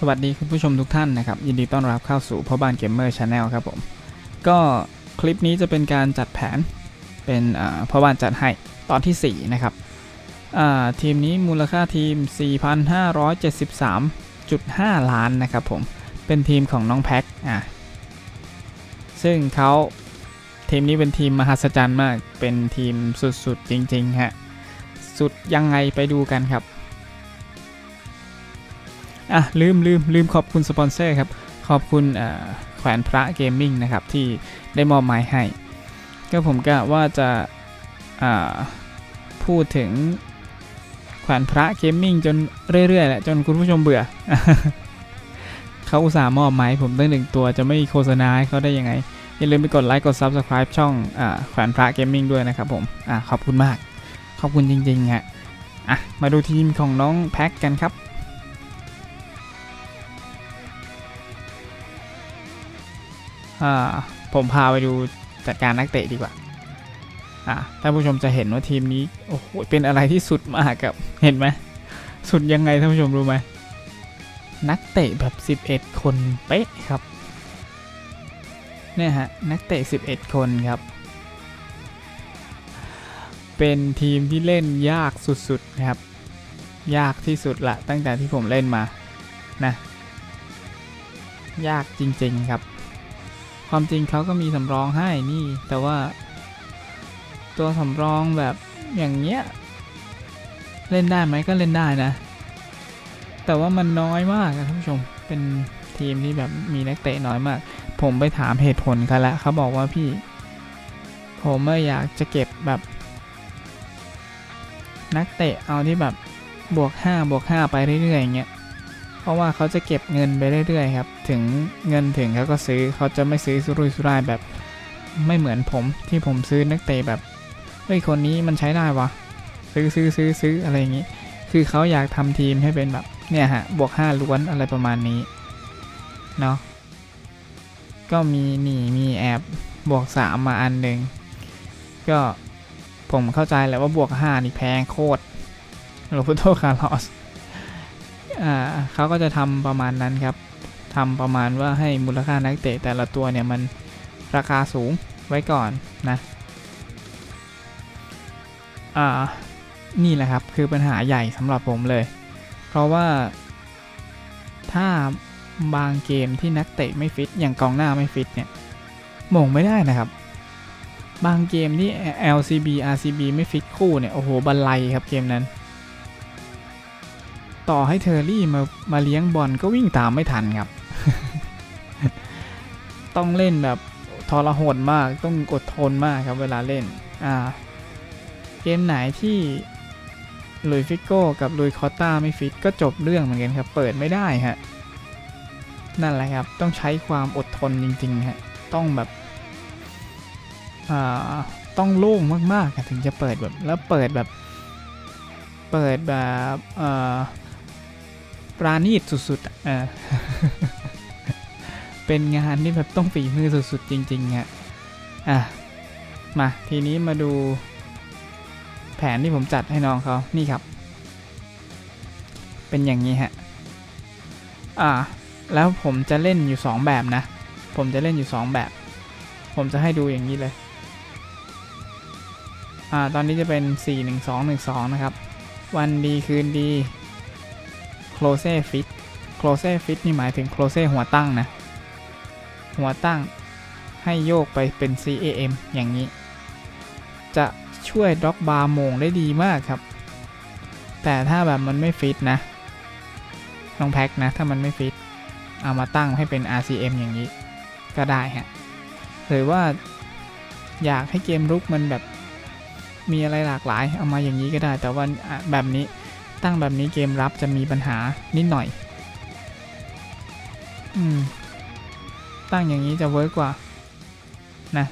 สวัสดีคุณผู้ชมทุกท่านนะครับ ยินดีต้อนรับเข้าสู่พ่อบ้านเกมเมอร์ชาแนลครับผม ก็คลิปนี้จะเป็นการจัดแผนเป็นพ่อบ้านจัดให้ตอนที่ 4 นะครับทีมนี้มูลค่าทีม 4,573.5 ล้านนะครับผม เป็นทีมของน้องแพ็คอะซึ่งเขาทีมนี้เป็นทีมมหัศจรรย์มากเป็นทีมสุดๆจริงๆฮะสุดยังไงไปดูกันครับ อะลืมลืมลืมขอบคุณสปอนเซอร์ครับ ขอบคุณแขวนพระเกมมิ่งนะครับ ที่ได้มอบหมายให้ ก็ผมก็ว่าจะาพูดถึงแขวนพระเกมมิ่งจนเรื่อยๆแหละจนคุณผู้ชมเบื่อ เขาอุตส่าห์มอบหมายผมตั้งหนึ่งตัวจะไม่โฆษณาให้เขาได้ยังไง อย่าลืมไปกดไลค์กด Subscribe ช่องอแขวนพระเกมมิ่งด้วยนะครับผมอ่าขอบคุณมาก ขอบคุณจริงๆฮะอะมาดูทีมของน้องแพ็กกันครับ ผมพาไปดูจัดการนักเตะดีกว่าอ่าท่านผู้ชมจะเห็นว่าทีมนี้โอ้โหเป็นอะไรที่สุดมากครับเห็นไหมสุดยังไงท่านผู้ชมรู้ไหมนักเตะแบบ 11 คนเป๊ะครับเนี่ยฮะนักเตะ 11 คนครับ เป็นทีมที่เล่นยากสุดๆนะครับ ยากที่สุดละตั้งแต่ที่ผมเล่นมานะยากจริงๆครับ ความจริงเขาก็มีสำรองให้นี่ แต่ว่า ตัวสำรองแบบอย่างเงี้ย เล่นได้ไหมก็เล่นได้นะ แต่ว่ามันน้อยมากอะท่านผู้ชม เป็นทีมที่แบบมีนักเตะน้อยมาก ผมไปถามเหตุผลเขาแล้วเขาบอกว่าพี่ ผมไม่อยากจะเก็บแบบ นักเตะเอาที่แบบบวก5บวก5ไปเรื่อยๆอย่างเงี้ย เพราะว่าเขาจะเก็บเงินไปเรื่อยๆครับ ถึงเงินถึงเขาก็ซื้อเขาจะไม่ซื้อสุรุ่ยสุร่ายแบบไม่เหมือนผมที่ผมซื้อนักเตะแบบเฮ้ยคนนี้มันใช้ได้วะซื้อซื้อซื้อซื้ออะไรอย่างนี้ คือเขาอยากทำทีมให้เป็นแบบเนี่ยฮะบวก 5 ล้วนอะไรประมาณนี้เนาะก็มีหนีมีแอบบวก 3 มาอันหนึ่งก็ผมเข้าใจแหละว่าบวก 5 นี่แพงโคตรโรเบโตคาร์ลอส เขาก็จะทำประมาณนั้นครับทำประมาณว่าให้มูลค่านักเตะแต่ละตัวเนี่ยมันราคาสูงไว้ก่อนนะอ่านี่แหละครับคือปัญหาใหญ่สำหรับผมเลย เพราะว่าถ้าบางเกมที่นักเตะไม่ฟิตอย่างกองหน้าไม่ฟิตเนี่ยม่งไม่ได้นะครับ บางเกมที่ LCB RCB ไม่ฟิตคู่เนี่ยโอ้โหบันไลครับเกมนั้น ต่อให้เทอร์รี่มามาเลี้ยงบอลก็วิ่งตามไม่ทันครับ ต้องเล่นแบบทรหดมากต้องอดทนมากครับเวลาเล่น อ่า เกมไหนที่ลุยฟิโก้กับลุยคอตตาไม่ฟิตก็จบเรื่องเหมือนกันครับ เปิดไม่ได้ฮะ นั่นแหละครับ ต้องใช้ความอดทนจริงๆฮะ ต้องแบบ อ่า ต้องโล่งมากๆถึงจะเปิดแบบ แล้วเปิดแบบ เปิดแบบ เอ่อ ปราณีตสุดๆอะเออเป็นงานที่แบบต้องฝีมือสุดๆจริงๆฮะอะมาทีนี้มาดู แผนที่ผมจัดให้น้องเขานี่ครับ เป็นอย่างนี้ฮะอ่าแล้วผมจะเล่นอยู่ 2 แบบนะ ผมจะเล่นอยู่ 2 แบบ ผมจะให้ดูอย่างนี้เลย อ่า ตอนนี้จะเป็น 4 1 2 1 2 นะครับ วันดีคืนดี close fit close fit นี่หมายถึง close หัวตั้งนะ หัวตั้งให้โยกไปเป็น CAM อย่างนี้ จะช่วยด็อกบาร์โมงได้ดีมากครับ แต่ถ้าแบบมันไม่ฟิตนะน้องแพ็คนะ ถ้ามันไม่ฟิต เอามาตั้งให้เป็น RCM อย่างนี้ ก็ได้ฮะ หรือว่าอยากให้เกมรุกมันแบบมีอะไรหลากหลาย เอามาอย่างนี้ก็ได้ แต่ว่าแบบนี้ ตั้งแบบนี้เกมรับจะมีปัญหานิดหน่อย อืม ตั้งอย่างนี้จะเวิร์กกว่า นะ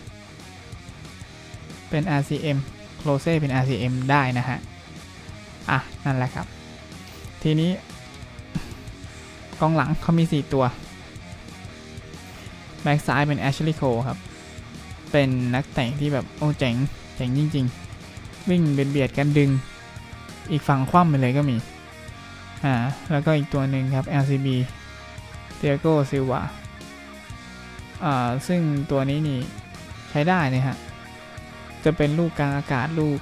เป็น RCM close เป็น RCM ได้นะฮะ อะ นั่นแหละครับ ทีนี้ กองหลังเขามี 4 ตัว แบ็กซ้ายเป็น Ashley Cole ครับ เป็นนักเตะที่แบบ โอ้เจ๋ง เจ๋งจริง ๆ วิ่งเบียดเบียดกันดึง อีกฝั่งคว่ำไปเลยก็มี อ่า แล้วก็อีกตัวหนึ่งครับ LCB เตียโกซิลวาอ่า ซึ่งตัวนี้นี่ใช้ได้นะฮะ จะเป็นลูกกลางอากาศลูก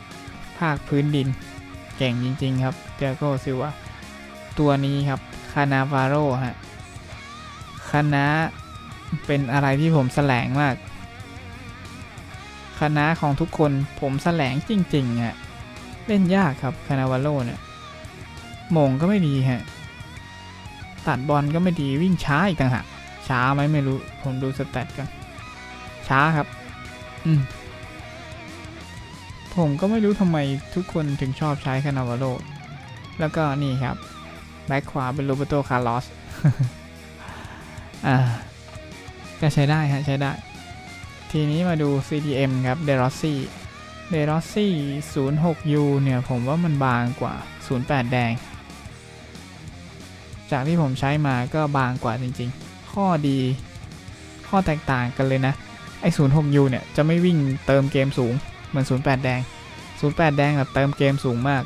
ภาคพื้นดิน เก่งจริง ๆ ครับเตียโกซิลวาตัวนี้ครับ คานาวาโรฮะ คณะเป็นอะไรที่ผมแสลงมาก คณะของทุกคนผมแสลงจริงๆฮะ เล่นยากครับคานาวาโรเนี่ยมงก็ไม่ดีฮะ ตัดบอลก็ไม่ดีวิ่งช้าอีกต่างหากช้าไหมไม่รู้ ผมดูสแตทกันช้าครับ อืม ผมก็ไม่รู้ทำไมทุกคนถึงชอบใช้คานาวาโลแล้วก็นี่ครับ แบ็คขวาเป็นโรเบโตคาร์ลอสอ่าก็ใช้ได้ฮะ ใช้ได้ ทีนี้มาดู CDM ครับเดรอซี่ เดรอซี่ 06U เนี่ย ผมว่ามันบางกว่า 08 แดง จากที่ผมใช้มาก็บางกว่าจริงๆ ข้อดี ข้อแตกต่างกันเลยนะ ไอ้ 06U เนี่ย จะไม่วิ่งเติมเกมสูง เหมือน 08 แดง 08 แดงแบบเติมเกมสูงมาก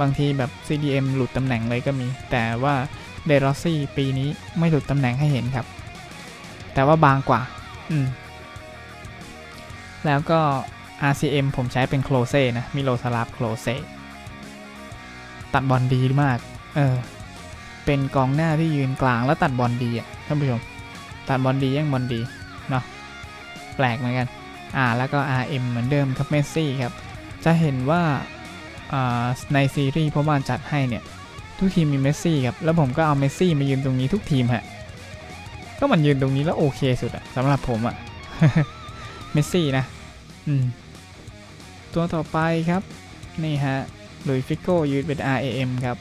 บางทีแบบ CDM หลุดตำแหน่งเลยก็มี แต่ว่าเดรอซี่ปีนี้ไม่หลุดตำแหน่งให้เห็นครับ แต่ว่าบางกว่า อืม แล้วก็ RCM ผมใช้เป็นโคลเซ่นะ มิโลซาลาฟโคลเซ่ตัดบอลดีมาก เออ เป็นกองหน้าที่ยืนกลางแล้วตัดบอลดีอะท่านผู้ชม ตัดบอลดียังบอลดี เนาะ แปลกเหมือนกัน อ่า แล้วก็ RM เหมือนเดิมครับเมสซี่ครับ จะเห็นว่าอ่าในซีรีส์พ่อบ้านจัดให้เนี่ย ทุกทีมมีเมสซี่ครับ แล้วผมก็เอาเมสซี่มายืนตรงนี้ทุกทีมฮะ ก็มันยืนตรงนี้แล้วโอเคสุดอะสำหรับผมอะเมสซี่นะ อืม ตัวต่อไปครับ นี่ฮะลุยฟิโก้ยืนเป็น RAM ครับ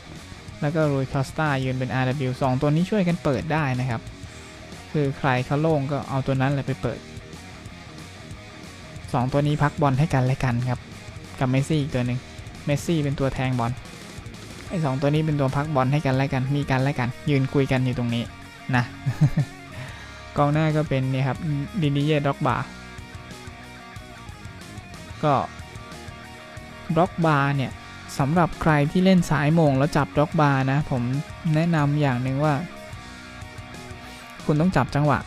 แล้วก็ลุยคอสตายืนเป็น RW สองตัวนี้ช่วยกันเปิดได้นะครับ คือใครเขาโล่งก็เอาตัวนั้นเลยไปเปิดสองตัวนี้พักบอลให้กันและกันครับ กับเมสซี่อีกตัวหนึ่งเมสซี่เป็นตัวแทงบอลไอ้สองตัวนี้เป็นตัวพักบอลให้กันและกัน มีกันและกัน ยืนคุยกันอยู่ตรงนี้นะกองหน้าก็เป็นนี่ครับดินิเย่ด็อกบาร์ ก็ด็อกบาร์เนี่ยสำหรับใครที่เล่นสายมงแล้วจับด็อกบาร์นะ ผมแนะนำอย่างหนึ่งว่า คุณต้องจับจังหวะ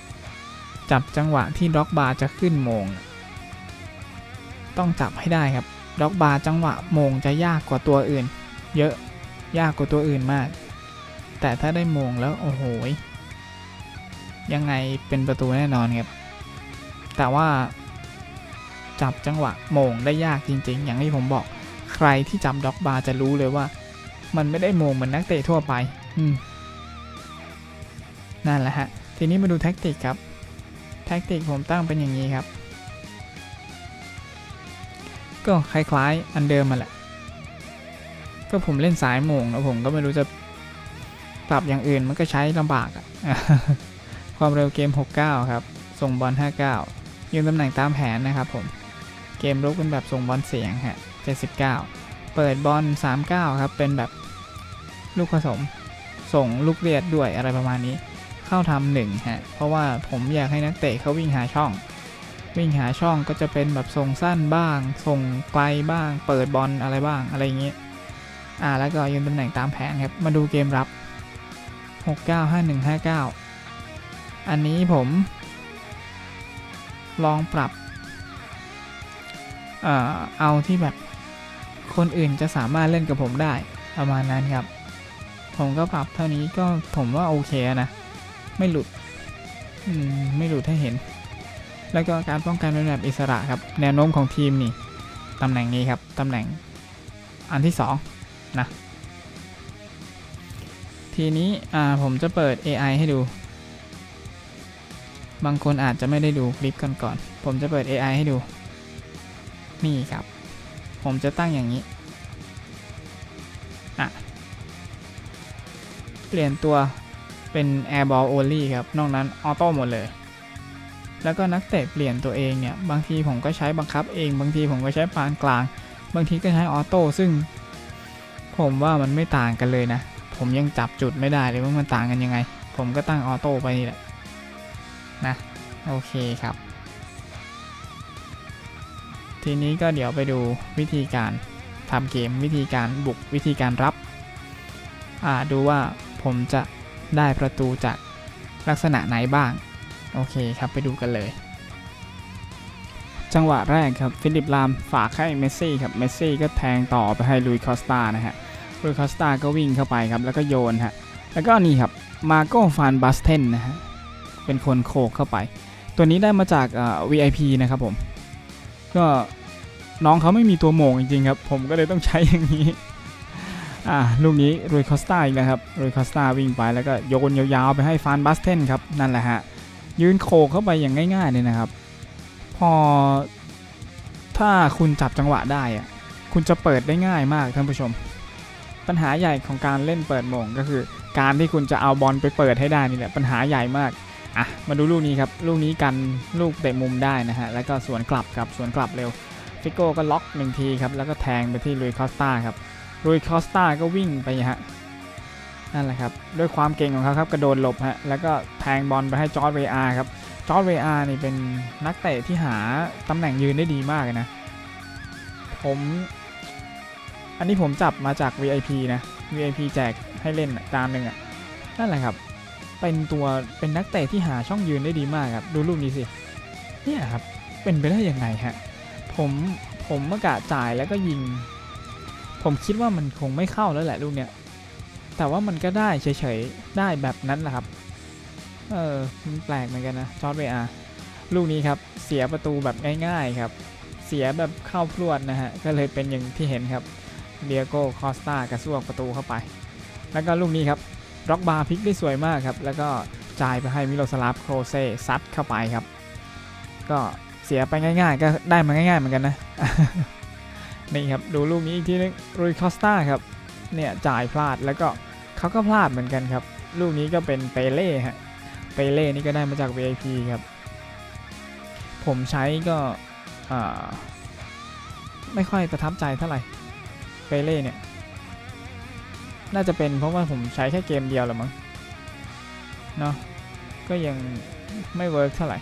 จับจังหวะที่ด็อกบาร์จะขึ้นมง ต้องจับให้ได้ครับด็อกบาร์จังหวะมงจะยากกว่าตัวอื่น เยอะยากกว่าตัวอื่นมาก แต่ถ้าได้มงแล้วโอ้โหยยังไงเป็นประตูแน่นอนครับแต่ว่า จับจังหวะโมงได้ยากจริง ๆ อย่างที่ผมบอกใครที่จับด็อกบาร์จะรู้เลยว่า มันไม่ได้โมงเหมือนนักเตะทั่วไปนั่นแหละฮะ ทีนี้มาดูแท็กติกครับ แท็กติกผมตั้งเป็นอย่างนี้ครับ ก็คล้ายๆอันเดิมมาแหละ ก็ผมเล่นสายโมงแล้วผมก็ไม่รู้จะปรับอย่างอื่นมันก็ใช้ลำบากอะความเร็วเกม 69 ครับ ส่งบอล 59 ยืนตำแหน่งตามแผนนะครับผม เกมรุกเป็นแบบส่งบอลเสียงฮะ 79 เปิดบอล 39 ครับ เป็นแบบลูกผสม ส่งลูกเลียดด้วยอะไรประมาณนี้ เข้าทำหนึ่งฮะ เพราะว่าผมอยากให้นักเตะเขาวิ่งหาช่อง วิ่งหาช่องก็จะเป็นแบบส่งสั้นบ้าง ส่งไกลบ้าง เปิดบอลอะไรบ้าง อะไรอย่างเงี้ยอ่า แล้วก็ยืนตำแหน่งตามแผนครับ มาดูเกมรับ 695159 อันนี้ผม ลองปรับ เอ่อเอาที่แบบคนอื่นจะสามารถเล่นกับผมได้ประมาณนั้นครับ ผมก็ปรับเท่านี้ก็ผมว่าโอเคนะ ไม่หลุดอืมไม่หลุดให้เห็น แล้วก็การป้องกันเป็นแบบอิสระครับ แนวโน้มของทีมนี่ตำแหน่งนี้ครับตำแหน่งอันที่สองนะทีนี้อ่าผมจะเปิด AI ให้ดู บางคนอาจจะไม่ได้ดูคลิปกันก่อน ผมจะเปิด AI ให้ดู นี่ครับ ผมจะตั้งอย่างนี้ อะ เปลี่ยนตัวเป็น airball only ครับ นอกนั้นออโต้หมดเลย แล้วก็นักเตะเปลี่ยนตัวเองเนี่ย บางทีผมก็ใช้บังคับเอง บางทีผมก็ใช้ปานกลาง บางทีก็ใช้ออโต้ซึ่ง ผมว่ามันไม่ต่างกันเลยนะ ผมยังจับจุดไม่ได้เลยว่ามันต่างกันยังไง ผมก็ตั้งออโต้ไปนี่แหละนะ โอเคครับ ทีนี้ก็เดี๋ยวไปดูวิธีการทำเกมวิธีการบุกวิธีการรับ อ่าดูว่าผมจะได้ประตูจากลักษณะไหนบ้าง โอเคครับไปดูกันเลย จังหวะแรกครับฟิลิปลามฝากให้เมสซี่ครับเมสซี่ก็แทงต่อไปให้ลุยคอสตานะฮะลุยคอสตาก็วิ่งเข้าไปครับแล้วก็โยนฮะแล้วก็นี่ครับมาโกฟานบัสเทนนะฮะเป็นคนโขกเข้าไป ตัวนี้ได้มาจากเอ่อ VIP นะครับผม ก็น้องเขาไม่มีตัวโม่งจริงๆครับ ผมก็เลยต้องใช้อย่างนี้ อ่าลูกนี้รุยคอสตาอีกแล้วครับรุยคอสตาวิ่งไปแล้วก็โยนยาวๆไปให้ฟานบัสเทนครับ นั่นแหละฮะ ยืนโขกเข้าไปอย่างง่ายๆเลยนะครับ พอ ถ้าคุณจับจังหวะได้อะคุณจะเปิดได้ง่ายมากท่านผู้ชม ปัญหาใหญ่ของการเล่นเปิดโม่งก็คือ การที่คุณจะเอาบอลไปเปิดให้ได้นี่แหละปัญหาใหญ่มาก อะมาดูลูกนี้ครับ ลูกนี้กันลูกเตะมุมได้นะฮะ แล้วก็สวนกลับครับสวนกลับเร็ว ฟิโก้ก็ล็อกหนึ่งทีครับ แล้วก็แทงไปที่ลุยคอสตาครับลุยคอสตาก็วิ่งไปฮะ นั่นแหละครับ ด้วยความเก่งของเขาครับ กระโดดหลบฮะ แล้วก็แทงบอลไปให้จอร์ดเวอาร์ครับ จอร์ดเวอาร์นี่เป็นนักเตะที่หาตำแหน่งยืนได้ดีมากเลยนะ ผม อันนี้ผมจับมาจาก VIP นะ VIP แจกให้เล่นจานหนึ่งอะ นั่นแหละครับ เป็นตัวเป็นนักเตะที่หาช่องยืนได้ดีมากครับ ดูลูกนี้สิ เนี่ยครับ เป็นไปได้ยังไงฮะ ผมผมเมื่อกะจ่ายแล้วก็ยิง ผมคิดว่ามันคงไม่เข้าแล้วแหละลูกเนี้ย แต่ว่ามันก็ได้เฉยๆ ได้แบบนั้นแหละครับ เออมันแปลกเหมือนกันนะจอร์ดเวอาร์ลูกนี้ครับ เสียประตูแบบง่ายๆครับ เสียแบบเข้าพรวดนะฮะ ก็เลยเป็นอย่างที่เห็นครับเดียโก้คอสตากระซวกประตูเข้าไป แล้วก็ลูกนี้ครับ ร็อกบาร์พิกได้สวยมากครับ แล้วก็จ่ายไปให้มิโลสลาฟโครเซซัดเข้าไปครับ ก็เสียไปง่ายๆ ก็ได้มาง่ายๆเหมือนกันนะ นี่ครับ ดูลูกนี้อีกทีนึงรุยคอสตาครับ เนี่ยจ่ายพลาดแล้วก็เขาก็พลาดเหมือนกันครับ ลูกนี้ก็เป็นเปเล่ฮะ เปเล่นี่ก็ได้มาจาก VIP ครับ ผมใช้ก็ไม่ค่อยประทับใจเท่าไหร่ เปเล่เนี่ย น่าจะเป็นเพราะว่าผมใช้แค่เกมเดียวแหละมั้งเนาะก็ยังไม่เวิร์กเท่าไหร่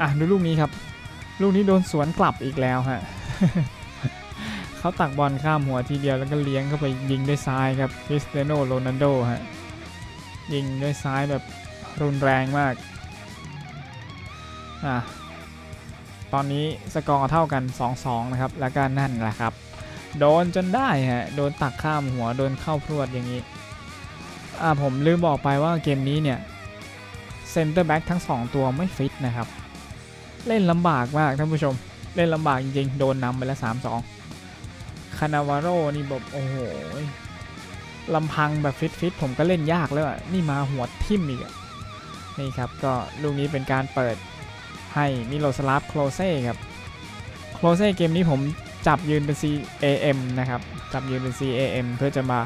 อะดูลูกนี้ครับ ลูกนี้โดนสวนกลับอีกแล้วฮะเขาตักบอลข้ามหัวทีเดียวแล้วก็เลี้ยงเข้าไปยิงด้วยซ้ายครับคริสเตียโนโรนัลโดฮะยิงด้วยซ้ายแบบรุนแรงมากอะตอนนี้สกอร์เท่ากัน 2-2 นะครับ แล้วก็นั่นแหละครับ โดนจนได้ฮะ โดนตักข้ามหัว โดนเข้าพรวดอย่างนี้ อ่าผมลืมบอกไปว่าเกมนี้เนี่ยเซนเตอร์แบ็กทั้ง 2 ตัวไม่ฟิตนะครับ เล่นลำบากมากท่านผู้ชม เล่นลำบากจริงๆ โดนนำไปแล้ว 3-2 คานาวาโรนี่แบบโอ้โหลำพังแบบฟิตฟิตๆผมก็เล่นยากแล้วอะนี่มาหัวทิ่มอีกนี่ครับ ก็ลูกนี้เป็นการเปิดให้มิโลสลาฟโคลเซ่ครับ โคลเซ่เกมนี้ผม จับยืนเป็น CAM นะครับ จับยืนเป็น CAM เพื่อจะมา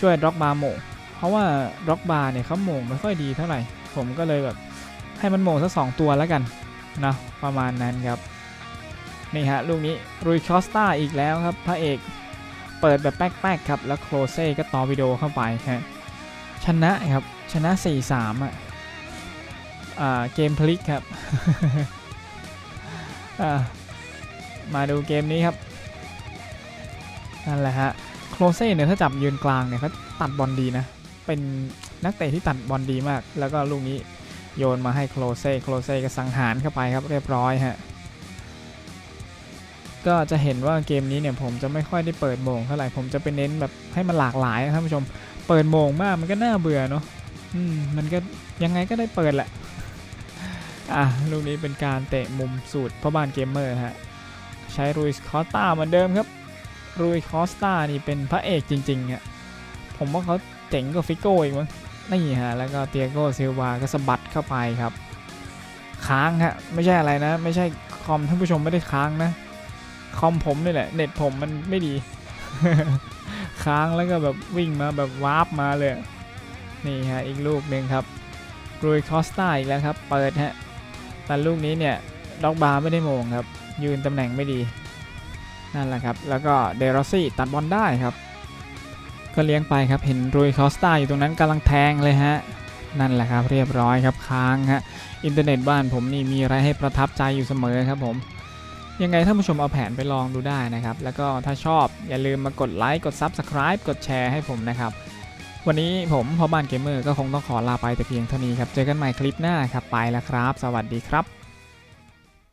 ช่วยด็อกบาร์โมงเพราะว่าด็อกบาร์เนี่ยเขาโมงไม่ค่อยดีเท่าไหร่ ผมก็เลยแบบให้มันโมงสักสองตัวแล้วกันนะประมาณนั้นครับ นี่ฮะลูกนี้รุยคอสตาอีกแล้วครับ พระเอกเปิดแบบแป๊กๆครับ แล้วโคลเซ่ก็ต่อวิดีโอเข้าไปฮะชนะครับชนะ 4-3 อะอ่าเกมพลิกครับอ่ามาดูเกมนี้ครับ นั่นแหละฮะโคลเซ่เนี่ยถ้าจับยืนกลางเนี่ยเขาตัดบอลดีนะ เป็นนักเตะที่ตัดบอลดีมาก แล้วก็ลูกนี้โยนมาให้โคลเซ่โคลเซ่ก็สังหารเข้าไปครับเรียบร้อยฮะก็จะเห็นว่าเกมนี้เนี่ยผมจะไม่ค่อยได้เปิดโมงเท่าไหร่ผมจะไปเน้นแบบให้มันหลากหลายนะท่านผู้ชม เปิดโมงมากมันก็น่าเบื่อเนาะอืมมันก็ยังไงก็ได้เปิดแหละอะลูกนี้เป็นการเตะมุมสูตรพ่อบ้านเกมเมอร์ฮะใช้รุยส์คอสตาเหมือนเดิมครับ รุยคอสตานี่เป็นพระเอกจริงๆอะผมว่าเขาเจ๋งกว่าฟิโก้อีกมั้งนี่ฮะแล้วก็เตียโกซิลวาก็สะบัดเข้าไปครับ ค้างฮะไม่ใช่อะไรนะ ไม่ใช่คอมท่านผู้ชมไม่ได้ค้างนะ คอมผมนี่แหละ เน็ตผมมันไม่ดี ค้างแล้วก็แบบวิ่งมาแบบวาร์ปมาเลย นี่ฮะอีกลูกหนึ่งครับรุยคอสตาอีกแล้วครับ เปิดฮะแต่ลูกนี้เนี่ยด็อกบาร์ไม่ได้โมงครับ ยืนตำแหน่งไม่ดี นั่นแหละครับ แล้วก็เดรอซี่ตัดบอลได้ครับ ก็เลี้ยงไปครับ เห็นรุยคอสตาอยู่ตรงนั้นกำลังแทงเลยฮะ นั่นแหละครับเรียบร้อยครับค้างฮะ อินเทอร์เน็ตบ้านผมนี่มีอะไรให้ประทับใจอยู่เสมอครับผม ยังไงท่านผู้ชมเอาแผนไปลองดูได้นะครับ แล้วก็ถ้าชอบอย่าลืมมากดไลค์กด Subscribe กดแชร์ให้ผมนะครับวันนี้ผมพ่อบ้านเกมเมอร์ก็คงต้องขอลาไปแต่เพียงเท่านี้ครับ เจอกันใหม่คลิปหน้าครับ ไปแล้วครับ สวัสดีครับ